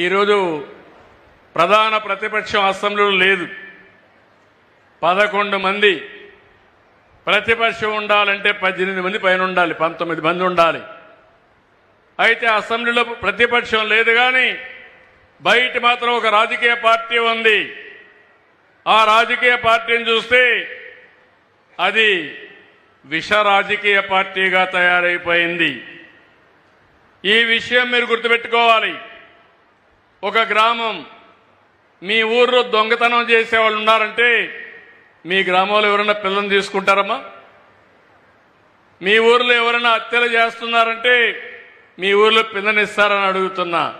ఈరోజు ప్రధాన ప్రతిపక్షం అసెంబ్లీలో లేదు. పదకొండు మంది ప్రతిపక్షం ఉండాలంటే పద్దెనిమిది మంది పైన ఉండాలి పంతొమ్మిది మంది ఉండాలి. అయితే అసెంబ్లీలో ప్రతిపక్షం లేదు కానీ బయట మాత్రం ఒక రాజకీయ పార్టీ ఉంది. ఆ రాజకీయ పార్టీని చూస్తే అది విష రాజకీయ పార్టీగా తయారైపోయింది. ఈ విషయం మీరు గుర్తుపెట్టుకోవాలి. ఒక గ్రామం. మీ ఊర్లో దొంగతనం చేసేవాళ్ళు ఉన్నారంటే మీ గ్రామంలో ఎవరైనా పిల్లల్ని తీసుకుంటారమ్మా? మీ ఊర్లో ఎవరైనా హత్యలు చేస్తున్నారంటే మీ ఊర్లో పిల్లనిస్తారని అడుగుతున్నా.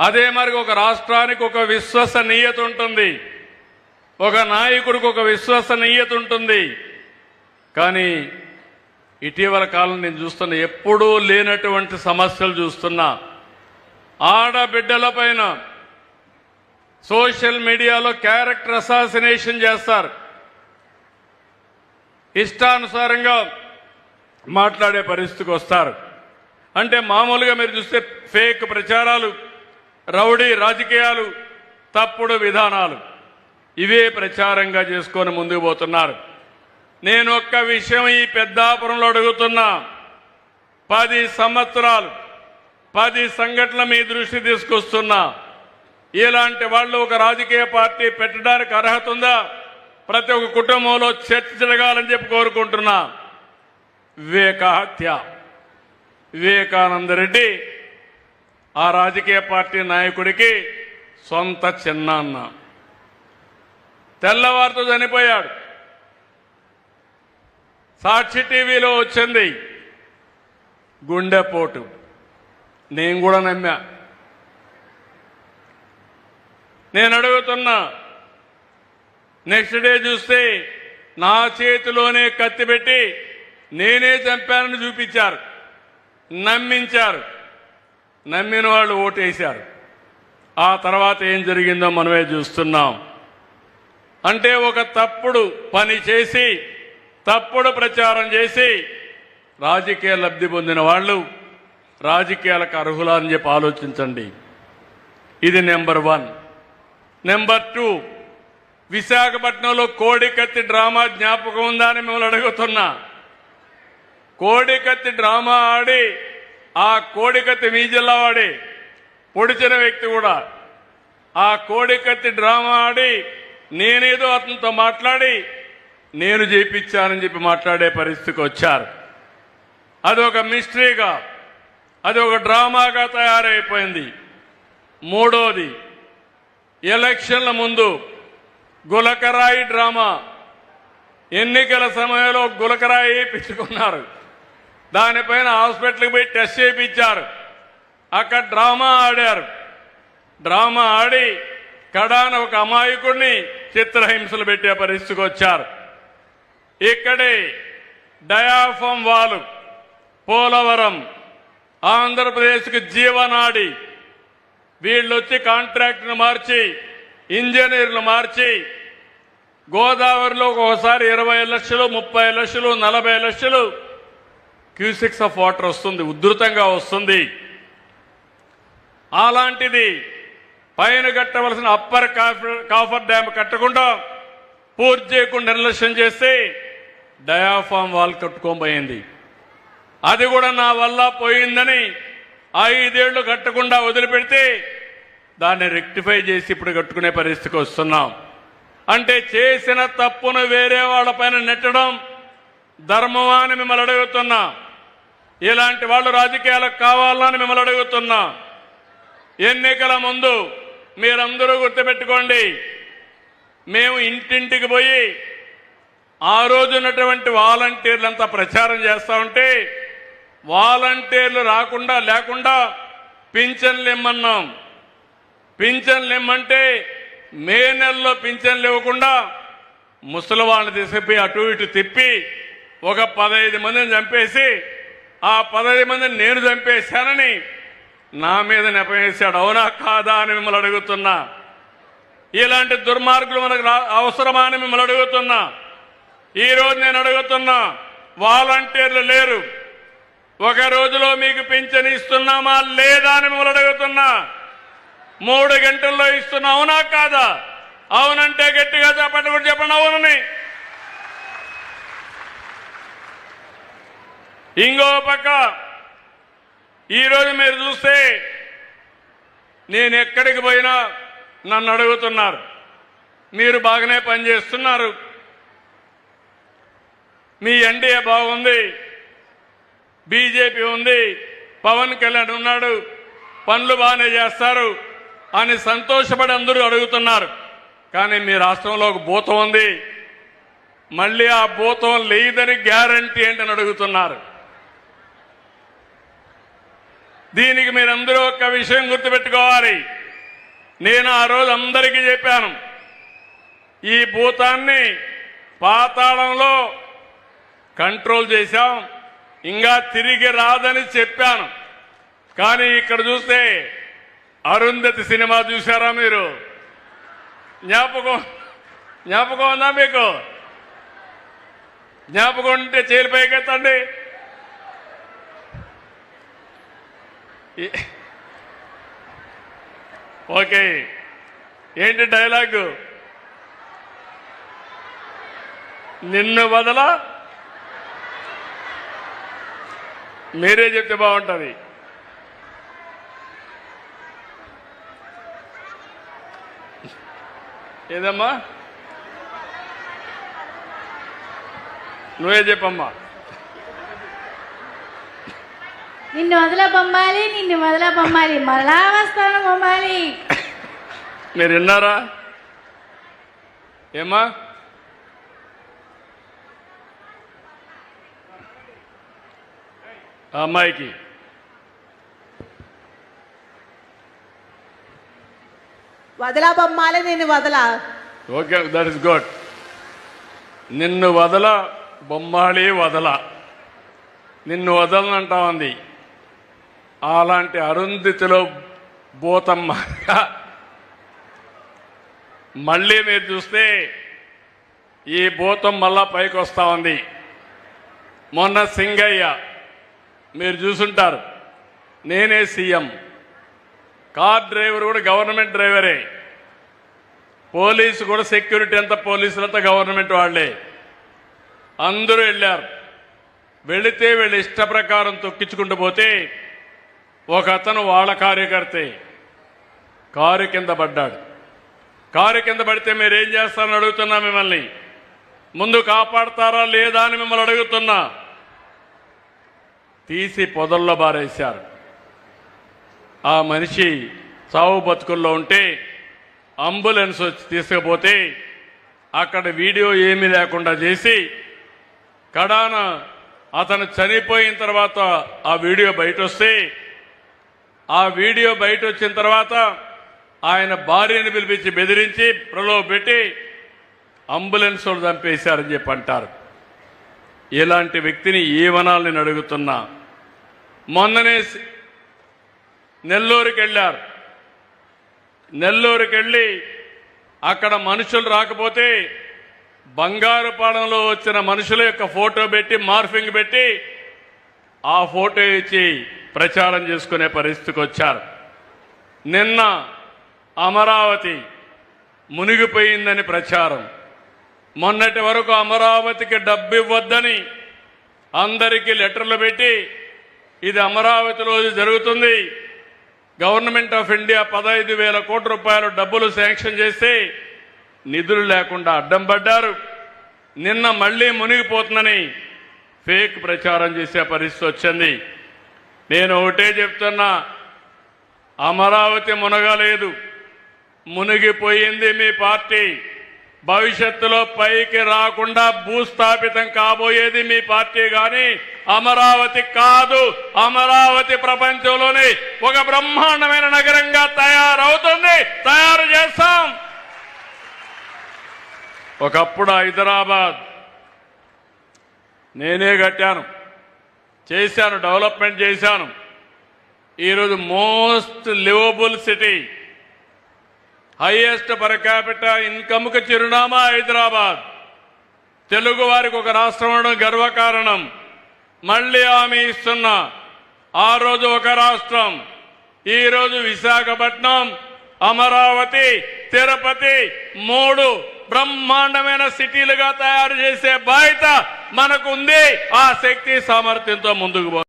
అదే మరి ఒక రాష్ట్రానికి ఒక విశ్వసనీయత ఉంటుంది. ఒక నాయకుడికి ఒక విశ్వసనీయత ఉంటుంది. కానీ ఇటీవల కాలం నేను చూస్తున్న ఎప్పుడూ లేనటువంటి సమస్యలు చూస్తున్నా. ఆడబిడ్డల పైన సోషల్ మీడియాలో క్యారెక్టర్ అసాసినేషన్ చేస్తారు. ఇష్టానుసారంగా మాట్లాడే పరిస్థితికి వస్తారు. అంటే మామూలుగా మీరు చూస్తే ఫేక్ ప్రచారాలు రౌడీ రాజకీయాలు తప్పుడు విధానాలు. ఇవే ప్రచారంగా చేసుకొని ముందుకు పోతున్నారు. నేను ఒక్క విషయం ఈ పెద్దాపురంలో అడుగుతున్నా. పది సంవత్సరాలు పది సంఘటనల మీ దృష్టి తీసుకొస్తున్నా. ఇలాంటి వాళ్ళు ఒక రాజకీయ పార్టీ పెట్టడానికి అర్హత ఉందా? ప్రతి ఒక్క కుటుంబంలో చర్చ జరగాలని చెప్పి కోరుకుంటున్నా. వివేకహత్య. వివేకానంద రెడ్డి ఆ రాజకీయ పార్టీ నాయకుడికి సొంత చిన్నాన్న. తెల్లవారితో చనిపోయాడు. సాక్షి టీవీలో వచ్చింది గుండెపోటు. నేను కూడా నమ్మా. నేను అడుగుతున్నా నెక్స్ట్ డే చూస్తే నా చేతిలోనే కత్తి పెట్టి నేనే చంపానని చూపించారు. నమ్మించారు. నమ్మిన వాళ్ళు ఓటేశారు. ఆ తర్వాత ఏం జరిగిందో మనమే చూస్తున్నాం. అంటే ఒక తప్పుడు పని చేసి తప్పుడు ప్రచారం చేసి రాజకీయ లబ్ధి పొందిన వాళ్ళు రాజకీయాలకు అర్హులా అని చెప్పి ఆలోచించండి. ఇది నెంబర్ వన్. Number two. విశాఖపట్నంలో కోడికత్తి డ్రామా జ్ఞాపకం ఉందా అని మిమ్మల్ని అడుగుతున్నా. కోడికత్తి డ్రామా ఆడి ఆ కోడికత్తి మీ జిల్లా వాడి పొడిచిన వ్యక్తి కూడా. ఆ కోడికత్తి డ్రామా ఆడి నేనేదో అతనితో మాట్లాడి నేను చేయించానని చెప్పి మాట్లాడే పరిస్థితికి వచ్చారు. అది ఒక మిస్టరీగా. అది ఒక డ్రామాగా తయారైపోయింది. మూడోది ఎలక్షన్ల ముందు గులకరాయి డ్రామా. ఎన్నికల సమయంలో గులకరాయి వేయించుకున్నారు దానిపైన హాస్పిటల్కి పోయి టెస్ట్ చేయించారు. అక్కడ డ్రామా ఆడారు. డ్రామా ఆడి కడాన ఒక అమాయకుడిని చిత్రహింసలు పెట్టే పరిస్థితికి వచ్చారు. ఇక్కడే డయాఫం వాలు పోలవరం ఆంధ్రప్రదేశ్కి జీవనాడి. వీళ్ళు వచ్చి కాంట్రాక్ట్ను మార్చి ఇంజనీర్లు మార్చి గోదావరిలో ఒకసారి ఇరవై లక్షలు ముప్పై లక్షలు నలభై లక్షలు క్యూసిక్స్ ఆఫ్ వాటర్ వస్తుంది ఉధృతంగా వస్తుంది. అలాంటిది పైన కట్టవలసిన అప్పర్ కాఫర్ కాఫర్ డ్యామ్ కట్టకుండా పూర్తి చేయకుండా నిర్లక్ష్యం చేస్తే డయాఫామ్ వాల్ కట్టుకోబోయింది. అది కూడా నా వల్ల పోయిందని ఐదేళ్ళు కట్టకుండా వదిలిపెడితే దాన్ని రెక్టిఫై చేసి ఇప్పుడు కట్టుకునే పరిస్థితికి వస్తున్నాం. అంటే చేసిన తప్పును వేరే వాళ్ళపైన నెట్టడం ధర్మమా అని మిమ్మల్ని అడుగుతున్నా. ఇలాంటి వాళ్ళు రాజకీయాలకు కావాలని మిమ్మల్ని అడుగుతున్నా. ఎన్నికల ముందు మీరందరూ గుర్తుపెట్టుకోండి. మేము ఇంటింటికి పోయి ఆ రోజు ఉన్నటువంటి వాలంటీర్లంతా ప్రచారం చేస్తూ ఉంటే వాలంటీర్లు రాకుండా లేకుండా పింఛన్లు ఇమ్మన్నాం పింఛన్లు ఇమ్మంటే మే నెలలో పింఛన్లు ఇవ్వకుండా ముసలి వాళ్ళని తీసుకుపోయి అటు ఇటు తిప్పి ఒక పదహైదు మందిని చంపేసి ఆ పదహైదు మందిని నేను చంపేశానని నా మీద నెపవేశాడు అవునా కాదా అని మిమ్మల్ని అడుగుతున్నా. ఇలాంటి దుర్మార్గులు మనకు అవసరమా అని మిమ్మల్ని అడుగుతున్నా. ఈ రోజు నేను అడుగుతున్నా వాలంటీర్లు లేరు. ఒక రోజులో మీకు పింఛన్ ఇస్తున్నామా లేదా అని మిమ్మల్ని అడుగుతున్నా. మూడు గంటల్లో ఇస్తున్నా అవునా కాదా? అవునంటే గట్టిగా చెప్పండి కూడా చెప్పండి అవునని. ఇంకో పక్క ఈరోజు మీరు చూస్తే నేను ఎక్కడికి పోయినా నన్ను అడుగుతున్నారు. మీరు బాగానే పనిచేస్తున్నారు. మీ ఎన్డీఏ బాగుంది. బీజేపీ ఉంది పవన్ కళ్యాణ్ ఉన్నాడు పనులు బాగానే చేస్తారు అని సంతోషపడి అందరూ అడుగుతున్నారు. కానీ మీ రాష్ట్రంలో ఒక భూతం ఉంది. మళ్ళీ ఆ భూతం లేదని గ్యారంటీ ఏంటని అడుగుతున్నారు. దీనికి మీరందరూ ఒక విషయం గుర్తుపెట్టుకోవాలి. నేను ఆ రోజు అందరికీ చెప్పాను. ఈ భూతాన్ని పాతాళంలో కంట్రోల్ చేశాం. ఇంకా తిరిగి రాదని చెప్పాను. కానీ ఇక్కడ చూస్తే అరుంధతి సినిమా చూసారా మీరు? జ్ఞాపకం జ్ఞాపకం ఉందా మీకు? జ్ఞాపకం ఉంటే చేలు పైకెత్తండి. ఓకే ఏంటి డైలాగు? నిన్ను వదలా మీరే చెప్తే బాగుంటుంది. ఏదమ్మా? నువ్వే చెప్పమ్మా. నిన్ను వదల బొమ్మాలి నిన్ను వదల బొమ్మాలి మరలా వస్తాను బొమ్మాలి. మీరు విన్నారా? ఏమ్మా? ఆ అమ్మాయికి వదలా బొమ్మాలి నేను వదలా. ఓకే దట్ ఇస్ గుడ్ నిన్ను వదల బొమ్మాళి వదల. నిన్ను వదలనంటా ఉంది అలాంటి అరుంధతిలో భూతమ్మ. మళ్ళీ మీరు చూస్తే ఈ భూతం మళ్ళా పైకి వస్తా ఉంది మొన్న సింగయ్య. మీరు చూసుంటారు. నేనే సీఎం. కార్ డ్రైవర్ కూడా గవర్నమెంట్ డ్రైవరే. పోలీసు కూడా సెక్యూరిటీ అంతా పోలీసులంతా గవర్నమెంట్ వాళ్ళే. అందరూ వెళ్ళారు. వెళితే వీళ్ళ ఇష్ట ప్రకారం తొక్కించుకుంటూ పోతే ఒక అతను వాళ్ళ కార్యకర్తే కారు కింద పడ్డాడు. కారు కింద పడితే మీరేం చేస్తారని అడుగుతున్నా మిమ్మల్ని. ముందు కాపాడతారా లేదా అని మిమ్మల్ని అడుగుతున్నా. తీసి పొదల్లో బారేశారు. ఆ మనిషి చావు బతుకుల్లో ఉంటే అంబులెన్స్ వచ్చి తీసుకుపోతే అక్కడ వీడియో ఏమీ లేకుండా చేసి కడాన అతను చనిపోయిన తర్వాత ఆ వీడియో బయట వస్తే ఆ వీడియో బయట వచ్చిన తర్వాత ఆయన భార్యను పిలిపించి బెదిరించి ప్రలోభ పెట్టి అంబులెన్స్ వాళ్ళు చంపేశారని చెప్పి అంటారు. ఇలాంటి వ్యక్తిని ఏమనాలని అడుగుతున్నా మొన్ననే నెల్లూరుకి వెళ్ళారు నెల్లూరుకి వెళ్ళి అక్కడ మనుషులు రాకపోతే బంగారుపాలెంలో వచ్చిన మనుషుల యొక్క ఫోటో పెట్టి మార్ఫింగ్ పెట్టి ఆ ఫోటో ఇచ్చి ప్రచారం చేసుకునే పరిస్థితికి వచ్చారు. నిన్న అమరావతి మునిగిపోయిందని ప్రచారం. మొన్నటి వరకు అమరావతికి డబ్బు ఇవ్వద్దని అందరికీ లెటర్లు పెట్టి ఇది అమరావతిలో జరుగుతుంది. గవర్నమెంట్ ఆఫ్ ఇండియా పదహైదు వేల కోట్ల రూపాయలు డబ్బులు శాంక్షన్ చేస్తే నిధులు లేకుండా అడ్డం పడ్డారు. నిన్న మళ్ళీ మునిగిపోతుందని ఫేక్ ప్రచారం చేసే పరిస్థితి వచ్చింది. నేను ఒకటే చెప్తున్నా అమరావతి మునగలేదు. మునిగిపోయింది మీ పార్టీ. భవిష్యత్తులో పైకి రాకుండా భూస్థాపితం కాబోయేది మీ పార్టీ గాని అమరావతి కాదు. అమరావతి ప్రపంచంలోనే ఒక బ్రహ్మాండమైన నగరంగా తయారవుతుంది. తయారు చేస్తాం. ఒకప్పుడు హైదరాబాద్ నేనే కట్టాను. చేశాను డెవలప్మెంట్ చేశాను. ఈరోజు most livable city highest per capita ఇన్కమ్కి చిరునామా హైదరాబాద్. తెలుగు వారికి ఒక రాష్ట్రం ఉండడం గర్వకారణం. మళ్ళీ ఆమె ఇస్తున్న. ఆ రోజు ఒక రాష్ట్రం. ఈరోజు విశాఖపట్నం అమరావతి తిరుపతి మూడు బ్రహ్మాండమైన సిటీలుగా తయారు చేసే బాధ్యత మనకు ఉంది. ఆ శక్తి సామర్థ్యంతో ముందుకు